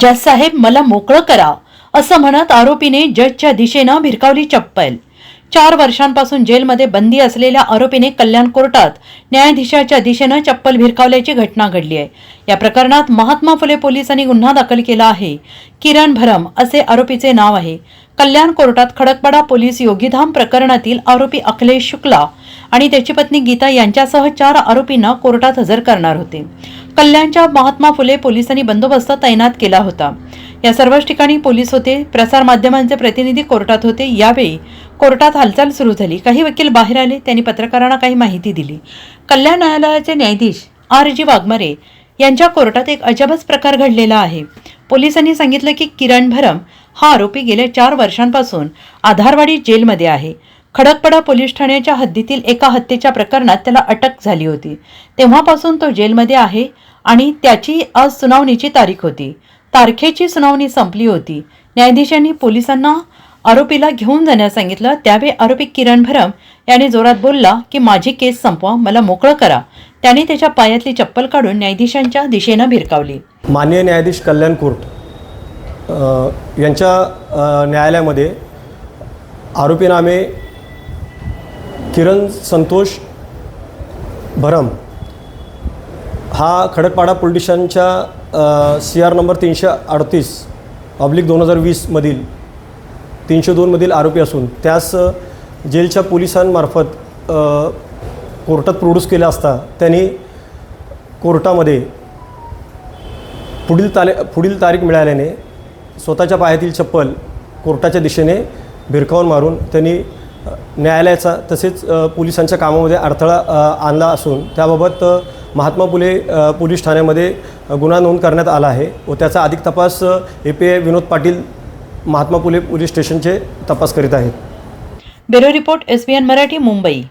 जज साहेब मला मोकळं करा असं म्हणत आरोपीने जजच्या दिशेनं भिरकावली चप्पल. चार वर्षांपासून जेलमध्ये बंदी असलेल्या आरोपीने कल्याण कोर्टात न्यायाधीशाच्या दिशेनं चप्पल भिरकावल्याची घटना घडली आहे. या प्रकरणात महात्मा फुले पोलिसांनी गुन्हा दाखल केला आहे. किरण भरम असे आरोपीचे नाव आहे. कल्याण कोर्टात खडकपाडा पोलीस योगीधाम प्रकरणातील आरोपी अखिलेश शुक्ला आणि त्याची पत्नी गीता यांच्यासह चार आरोपींना कोर्टात हजर करणार होते. कल्याणच्या महात्मा फुले पोलिसांनी बंदोबस्त तैनात केला होता. या सर्वच ठिकाणी पोलीस होते प्रसारमाध्यमांचे प्रतिनिधी कोर्टात होते. यावेळी कोर्टात हालचाल सुरू झाली. काही वकील बाहेर आले त्यांनी पत्रकारांना काही माहिती दिली. कल्याण न्यायालयाचे न्यायाधीश आर जी वाघमारे यांच्या कोर्टात एक अजबच प्रकार घडलेला आहे. पोलिसांनी सांगितलं की किरण भरम हा आरोपी गेल्या चार वर्षांपासून आधारवाडी जेलमध्ये आहे. खडकपडा पोलीस ठाण्याच्या हद्दीतील एका हत्येच्या प्रकरणात त्याला अटक झाली होती. तेव्हापासून तो जेलमध्ये आहे आणि त्याची आज सुनावणीची तारीख होती. तारखेची सुनावणी संपली होती. न्यायाधीशांनी पोलिसांना आरोपीला घेऊन जाण्यास सांगितलं. त्यावेळी आरोपी किरण भरम याने जोरात बोलला की माझी केस संपवा मला मोकळं करा. त्याने त्याच्या पायातली चप्पल काढून न्यायाधीशांच्या दिशेनं भिरकावली. माननीय न्यायाधीश कल्याण कोर्ट यांच्या न्यायालयामध्ये आरोपीनामे किरण संतोष भरम. हा खडकपाडा पोलिटिशनच्या सी आर नंबर तीनशे अडतीस ऑब्लिक दोन हजार वीसमधील तीनशे दोनमधील आरोपी असून त्यास जेलच्या पोलिसांमार्फत कोर्टात प्रोड्यूस केला असता त्यांनी कोर्टामध्ये पुढील ताले पुढील तारीख मिळाल्याने स्वतःच्या पायातील चप्पल कोर्टाच्या दिशेने भिरकावून मारून त्यांनी न्यायालयाचा तसेच पोलिसांच्या कामामध्ये अडथळा आणला असून त्याबाबत महात्मा फुले पोलीस ठाण्यामध्ये गुन्हा नोंद करण्यात आला आहे व त्याचा अधिक तपास A P I Vinod Patil Mahatma Phule police स्टेशनचे तपास करीत आहेत. Bureau report S Marathi Mumbai.